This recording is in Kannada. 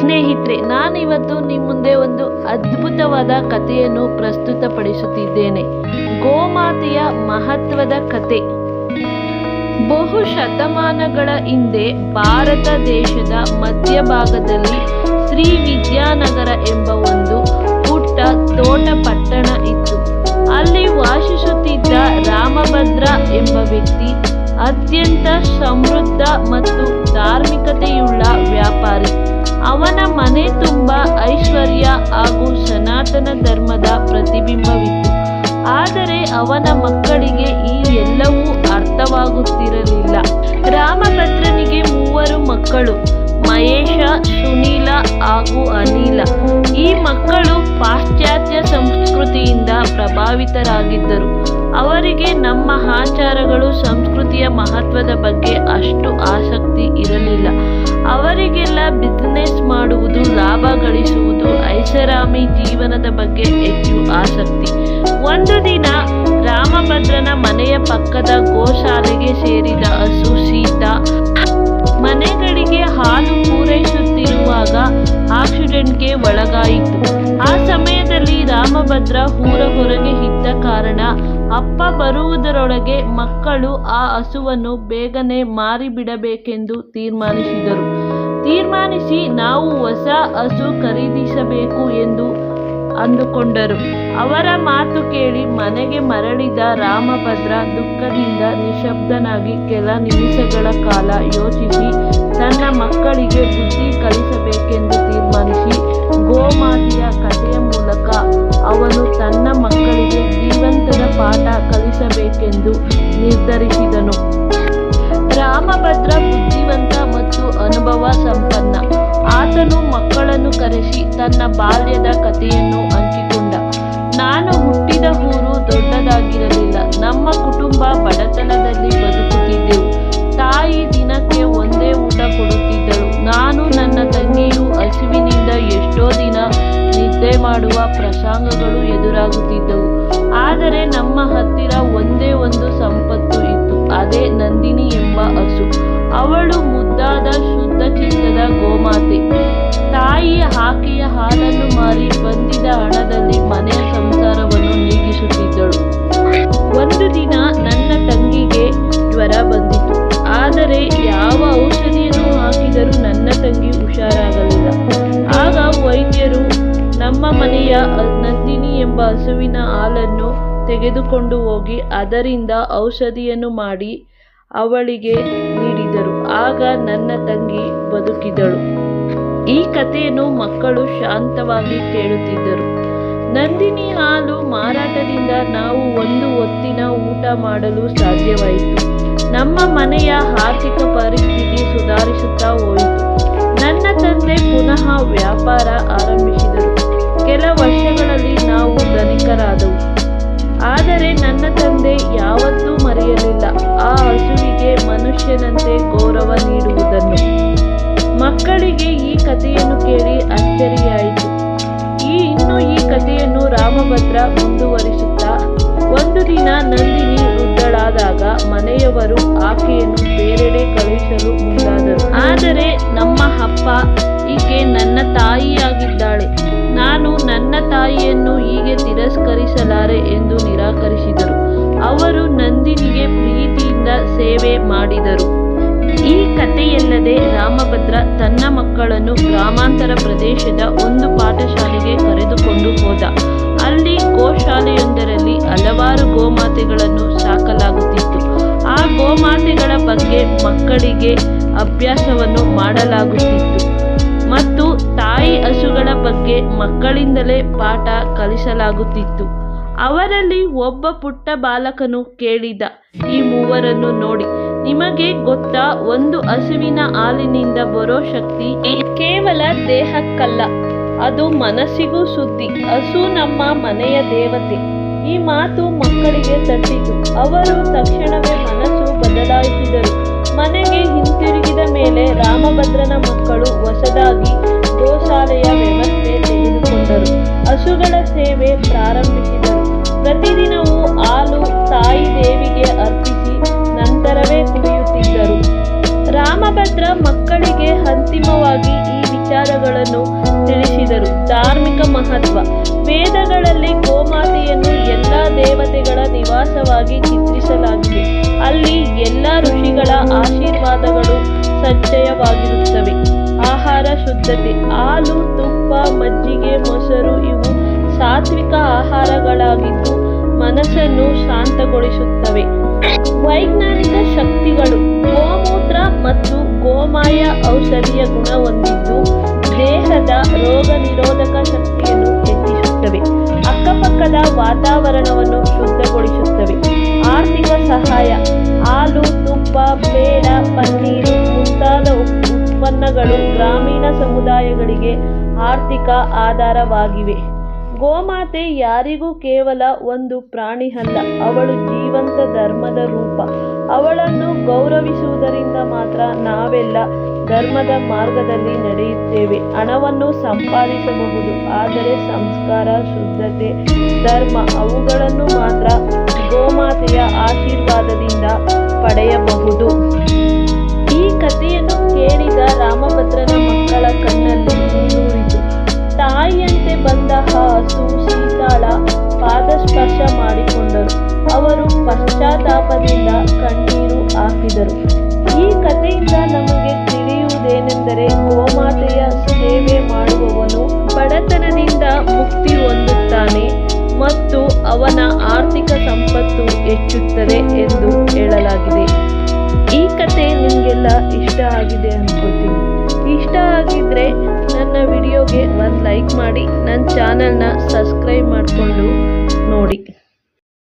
ಸ್ನೇಹಿತರೆ, ನಾನಿವತ್ತು ನಿಮ್ಮ ಮುಂದೆ ಒಂದು ಅದ್ಭುತವಾದ ಕಥೆಯನ್ನು ಪ್ರಸ್ತುತಪಡಿಸುತ್ತಿದ್ದೇನೆ. ಗೋಮಾತೆಯ ಮಹತ್ವದ ಕತೆ ಬಹು ಶತಮಾನಗಳ ಹಿಂದೆ ಭಾರತ ದೇಶದ ಮಧ್ಯಭಾಗದಲ್ಲಿ ಶ್ರೀ ವಿದ್ಯಾನಗರ ಎಂಬ ಒಂದು ಪುಟ್ಟ ತೋಟ ಪಟ್ಟಣ ಇತ್ತು. ಅಲ್ಲಿ ವಾಸಿಸುತ್ತಿದ್ದ ರಾಮಭದ್ರ ಎಂಬ ವ್ಯಕ್ತಿ ಅತ್ಯಂತ ಸಮೃದ್ಧ ಮತ್ತು ಧಾರ್ಮಿಕತೆಯುಳ್ಳ ವ್ಯಾಪಾರಿ. ಅವನ ಮನೆ ತುಂಬ ಐಶ್ವರ್ಯ ಹಾಗೂ ಸನಾತನ ಧರ್ಮದ ಪ್ರತಿಬಿಂಬವಿತ್ತು. ಆದರೆ ಅವನ ಮಕ್ಕಳಿಗೆ ಈ ಎಲ್ಲವೂ ಅರ್ಥವಾಗುತ್ತಿರಲಿಲ್ಲ. ರಾಮಭದ್ರನಿಗೆ ಮೂವರು ಮಕ್ಕಳು, ಮಹೇಶ, ಸುನೀಲ ಹಾಗೂ ಅನಿಲ. ಈ ಮಕ್ಕಳು ಪಾಶ್ಚಾತ್ಯ ಸಂಸ್ಕೃತಿಯಿಂದ ಪ್ರಭಾವಿತರಾಗಿದ್ದರು. ಅವರಿಗೆ ನಮ್ಮ ಆಚಾರಗಳು ಸಂಸ್ಕೃತಿಯ ಮಹತ್ವದ ಬಗ್ಗೆ ಅಷ್ಟು ಆಸಕ್ತಿ ಇರಲಿಲ್ಲ. ಅವರಿಗೆಲ್ಲ ಬಿಸ್ನೆಸ್ ಮಾಡುವುದು, ಲಾಭ ಗಳಿಸುವುದು, ಐಷಾರಾಮಿ ಜೀವನದ ಬಗ್ಗೆ ಹೆಚ್ಚು ಆಸಕ್ತಿ. ಒಂದು ದಿನ ರಾಮಭದ್ರನ ಮನೆಯ ಪಕ್ಕದ ಗೋಶಾಲೆಗೆ ಸೇರಿದ ಹಸು, ಸೀತಾ ಮನೆಗಳಿಗೆ ಹಾಲು ಪೂರೈಸುತ್ತಿರುವಾಗ ಆಕ್ಸಿಡೆಂಟ್ಗೆ ಒಳಗಾಯಿತು. ಆ ಸಮಯದಲ್ಲಿ ರಾಮಭದ್ರ ಊರ ಹೊರಗೆ ಇದ್ದ ಕಾರಣ ಅಪ್ಪ ಬರುವುದರೊಳಗೆ ಮಕ್ಕಳು ಆ ಹಸುವನ್ನು ಬೇಗನೆ ಮಾರಿಬಿಡಬೇಕೆಂದು ತೀರ್ಮಾನಿಸಿದರು. ತೀರ್ಮಾನಿಸಿ ನಾವು ಹೊಸ ಹಸು ಖರೀದಿಸಬೇಕು ಎಂದು ಅಂದುಕೊಂಡರು. ಅವರ ಮಾತು ಕೇಳಿ ಮನೆಗೆ ಮರಳಿದ ರಾಮಭದ್ರ ದುಃಖದಿಂದ ನಿಶಬ್ದನಾಗಿ ಕೆಲ ನಿಮಿಷಗಳ ಕಾಲ ಯೋಚಿಸಿ ತನ್ನ ಮಕ್ಕಳಿಗೆ ಕಲಿಸಬೇಕೆಂದು ನಿರ್ಧರಿಸಿದನು. ರಾಮಭದ್ರ ಬುದ್ಧಿವಂತ ಮತ್ತು ಅನುಭವ ಸಂಪನ್ನ. ಆತನು ಮಕ್ಕಳನ್ನು ಕರೆಸಿ ತನ್ನ ಬಾಲ್ಯದ ಕಥೆಯನ್ನು ಹಂಚಿಕೊಂಡ ನಾನು ಹುಟ್ಟಿದ ಊರು ದೊಡ್ಡದಾಗಿರಲಿಲ್ಲ. ನಮ್ಮ ಕುಟುಂಬ ಬಡತನದಲ್ಲಿ ಬದುಕುತ್ತಿದ್ದೆವು. ತಾಯಿ ದಿನಕ್ಕೆ ಒಂದೇ ಊಟ ಕೊಡುತ್ತಿದ್ದಳು. ನಾನು ನನ್ನ ತಂಗಿಯು ಹಸಿವಿನಿಂದ ಎಷ್ಟೋ ದಿನ ನಿದ್ದೆ ಮಾಡುವ ಪ್ರಸಂಗಗಳು ಎದುರಾಗುತ್ತಿದ್ದವು. ಆದರೆ ನಮ್ಮ ಹತ್ತಿರ ಒಂದೇ ಒಂದು ಸಂಪತ್ತು ಇತ್ತು. ಅದೇ ನಂದಿನಿ ಎಂಬ ಹಸು. ಅವಳು ಮುದ್ದಾದ ಶುದ್ಧ ಚಿತ್ತದ ಗೋಮಾತೆ. ತಾಯಿಯ ಆಕೆಯ ಹಾಲನ್ನು ಮಾರಿ ಬಂದಿದ ಹಣದಲ್ಲಿ ಮನೆಯ ಸಂಸಾರವನ್ನು ನೀಗಿಸುತ್ತಿದ್ದಳು. ಒಂದು ದಿನ ನನ್ನ ತಂಗಿಗೆ ಜ್ವರ ಬಂದಿತು ಆದರೆ ಯಾವ ಔಷಧಿಯನ್ನು ಹಾಕಿದರೂ ನನ್ನ ತಂಗಿ ಹುಷಾರಾಗಲಿಲ್ಲ. ಆಗ ವೈದ್ಯರು, ನಮ್ಮ ಮನೆಯ ನಂದಿನಿ ಎಂಬ ಹಸುವಿನ ತೆಗೆದುಕೊಂಡು ಹೋಗಿ ಅದರಿಂದ ಔಷಧಿಯನ್ನು ಮಾಡಿ ಅವಳಿಗೆ ನೀಡಿದರು. ಆಗ ನನ್ನ ತಂಗಿ ಬದುಕಿದಳು. ಈ ಕಥೆಯನ್ನು ಮಕ್ಕಳು ಶಾಂತವಾಗಿ ಕೇಳುತ್ತಿದ್ದರು. ನಂದಿನಿ ಹಾಲು ಮಾರಾಟದಿಂದ ನಾವು ಒಂದು ಹೊತ್ತಿನ ಊಟ ಮಾಡಲು ಸಾಧ್ಯವಾಯಿತು. ನಮ್ಮ ಮನೆಯ ಆರ್ಥಿಕ ಪರಿಸ್ಥಿತಿ ಸುಧಾರಿಸುತ್ತಾ ಹೋಯಿತು. ನನ್ನ ತಂದೆ ಪುನಃ ವ್ಯಾಪಾರ ಆರಂಭಿಸಿದರು. ಆದರೆ ನನ್ನ ತಂದೆ ಯಾವತ್ತೂ ಮರೆಯಲಿಲ್ಲ. ಆ ಹಸುವಿಗೆ ಮನುಷ್ಯನಂತೆ ಗೌರವ ನೀಡುವುದನ್ನು. ಮಕ್ಕಳಿಗೆ ಈ ಕಥೆಯನ್ನು ಕೇಳಿ ಅಚ್ಚರಿಯಾಯಿತು ಈ ಇನ್ನು ಈ ಕಥೆಯನ್ನು ರಾಮಭದ್ರ ಮುಂದುವರಿಸುತ್ತಾ, ಒಂದು ದಿನ ನಂದಿನಿ ವೃದ್ಧಳಾದಾಗ ಮನೆಯವರು ಆಕೆಯನ್ನು ಬೇರೆಡೆ ಕಳುಹಿಸಲು ಮುಂದಾದರು. ಆದರೆ ನಮ್ಮ ಅಪ್ಪ ಈಕೆ ನನ್ನ ತಾಯಿಯಾಗಿದ್ದಾಳೆ. ನಾನು ನನ್ನ ತಾಯಿಯನ್ನು ಹೀಗೆ ತಿರಸ್ಕರಿಸಲಾರೆ ಎಂದು ನಿರಾಕರಿಸಿದರು. ಈ ಕಥೆಯಲ್ಲದೆ ರಾಮಭದ್ರ ತನ್ನ ಮಕ್ಕಳನ್ನು ಗ್ರಾಮಾಂತರ ಪ್ರದೇಶದ ಒಂದು ಪಾಠಶಾಲೆಗೆ ಕರೆದುಕೊಂಡು ಹೋದ. ಅಲ್ಲಿ ಗೋಶಾಲೆಯೊಂದರಲ್ಲಿ ಹಲವಾರು ಗೋಮಾತೆಗಳನ್ನು ಸಾಕಲಾಗುತ್ತಿತ್ತು. ಆ ಗೋಮಾತೆಗಳ ಬಗ್ಗೆ ಮಕ್ಕಳಿಗೆ ಅಭ್ಯಾಸವನ್ನು ಮಾಡಲಾಗುತ್ತಿತ್ತು. ಮತ್ತು ತಾಯಿ ಹಸುಗಳ ಬಗ್ಗೆ ಮಕ್ಕಳಿಂದಲೇ ಪಾಠ ಕಲಿಸಲಾಗುತ್ತಿತ್ತು. ಅವರಲ್ಲಿ ಒಬ್ಬ ಪುಟ್ಟ ಬಾಲಕನು ಕೇಳಿದ, ಈ ಮೂವರನ್ನು ನೋಡಿ ನಿಮಗೆ ಗೊತ್ತಾ, ಒಂದು ಹಸುವಿನ ಹಾಲಿನಿಂದ ಬರೋ ಶಕ್ತಿ ಕೇವಲ ದೇಹಕ್ಕಲ್ಲ, ಅದು ಮನಸ್ಸಿಗೂ ಸುದ್ದಿ. ಹಸು ನಮ್ಮ ಮನೆಯ ದೇವತೆ. ಈ ಮಾತು ಮಕ್ಕಳಿಗೆ ತಟ್ಟಿತು. ಅವರು ತಕ್ಷಣವೇ ಮನಸ್ಸು ಬದಲಾಯಿಸಿದರು. ಮನೆಗೆ ಹಿಂತಿರುಗಿದ ಮೇಲೆ ರಾಮಭದ್ರನ ಮಕ್ಕಳು ಹೊಸದಾಗಿ ಗೋಶಾಲೆಯ ವ್ಯವಸ್ಥೆ ತೆಗೆದುಕೊಂಡರು. ಹಸುಗಳ ಸೇವೆ ಪ್ರಾರಂಭಿಸಿದರು. ಪ್ರತಿದಿನವೂ ಹಾಲು ತಾಯಿ ದೇವಿಗೆ ಅರ್ಪಿಸಿ ನಂತರವೇ ಕುಡಿಯುತ್ತಿದ್ದರು ರಾಮಭದ್ರ ಮಕ್ಕಳಿಗೆ ಅಂತಿಮವಾಗಿ ಈ ವಿಚಾರಗಳನ್ನು ವಿಚಾರಗಳನ್ನು ತಿಳಿಸಿದರು. ಧಾರ್ಮಿಕ ಮಹತ್ವ. ವೇದಗಳಲ್ಲಿ ಗೋಮಾತೆಯನ್ನು ಎಲ್ಲ ದೇವತೆಗಳ ನಿವಾಸವಾಗಿ ಚಿತ್ರಿಸಲಾಗಿದೆ. ಅಲ್ಲಿ ಎಲ್ಲ ಋಷಿಗಳ ಆಶೀರ್ವಾದಗಳು ಸಂಚಯವಾಗಿರುತ್ತವೆ. ಆಹಾರ ಶುದ್ಧತೆ. ಹಾಲು, ತುಪ್ಪ, ಮಜ್ಜಿಗೆ, ಮೊಸರು ಇವು ಸಾತ್ವಿಕ ಆಹಾರಗಳಾಗಿದ್ದು ಮನಸ್ಸನ್ನು ಶಾಂತಗೊಳಿಸುತ್ತವೆ. ವೈಜ್ಞಾನಿಕ ಶಕ್ತಿಗಳು ಗೋಮೂತ್ರ ಮತ್ತು ಗೋಮಾಯ ಔಷಧೀಯ ಗುಣ ಹೊಂದಿದ್ದು ದೇಹದ ರೋಗ ನಿರೋಧಕ ಶಕ್ತಿಯನ್ನು ಹೆಚ್ಚಿಸುತ್ತವೆ. ಅಕ್ಕಪಕ್ಕದ ವಾತಾವರಣವನ್ನು ಶುದ್ಧಗೊಳಿಸುತ್ತವೆ. ಆರ್ಥಿಕ ಸಹಾಯ, ಹಾಲು, ತುಪ್ಪ ಬೇಡ ಪನ್ನೀರು ಮುಂತಾದ ಉತ್ಪನ್ನಗಳು ಗ್ರಾಮೀಣ ಸಮುದಾಯಗಳಿಗೆ ಆರ್ಥಿಕ ಆಧಾರವಾಗಿವೆ. ಗೋಮಾತೆ ಯಾರಿಗೂ ಕೇವಲ ಒಂದು ಪ್ರಾಣಿ ಅಲ್ಲ, ಅವಳು ಜೀವಂತ ಧರ್ಮದ ರೂಪ. ಅವಳನ್ನು ಗೌರವಿಸುವುದರಿಂದ ಮಾತ್ರ ನಾವೆಲ್ಲ ಧರ್ಮದ ಮಾರ್ಗದಲ್ಲಿ ನಡೆಯುತ್ತೇವೆ. ಹಣವನ್ನು ಸಂಪಾದಿಸಬಹುದು, ಆದರೆ ಸಂಸ್ಕಾರ, ಶುದ್ಧತೆ, ಧರ್ಮ ಅವುಗಳನ್ನು ಮಾತ್ರ ಗೋಮಾತೆಯ ಆಶೀರ್ವಾದದಿಂದ ಪಡೆಯಬಹುದು. ಈ ಕಥೆಯನ್ನು ಕೇಳಿದ ಮತ್ತು ಅವನ ಆರ್ಥಿಕ ಸಂಪತ್ತು ಹೆಚ್ಚುತ್ತದೆ ಎಂದು ಹೇಳಲಾಗಿದೆ. ಈ ಕತೆ ನಿಮಗೆಲ್ಲ ಇಷ್ಟ ಆಗಿದೆ ಅನ್ಕೋತೀನಿ. ಇಷ್ಟ ಆಗಿದ್ರೆ ನನ್ನ ವಿಡಿಯೋಗೆ ಒಂದು ಲೈಕ್ ಮಾಡಿ ನನ್ನ ಚಾನಲ್ನ ಸಬ್ಸ್ಕ್ರೈಬ್ ಮಾಡಿಕೊಂಡು ನೋಡಿ.